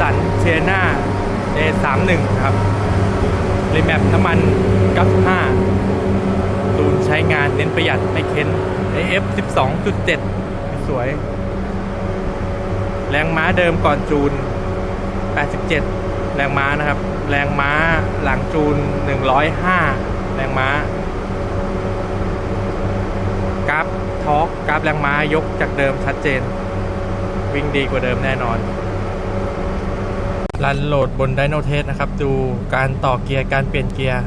สันเชน่า A31 ครับรีแมปน้ำมัน95ตูนใช้งานเน้นประหยัดไม่เค้น AF 12.7 สวย แรงม้าเดิมก่อนจูน 87 แรงม้านะครับ แรงม้าหลังจูน 105 แรงม้ากราฟทอร์กกราฟแรงม้ายกจากเดิมชัดเจน วิ่งดีกว่าเดิมแน่นอน รันโหลดบนไดโนเทสนะครับ ดูการต่อเกียร์การเปลี่ยนเกียร์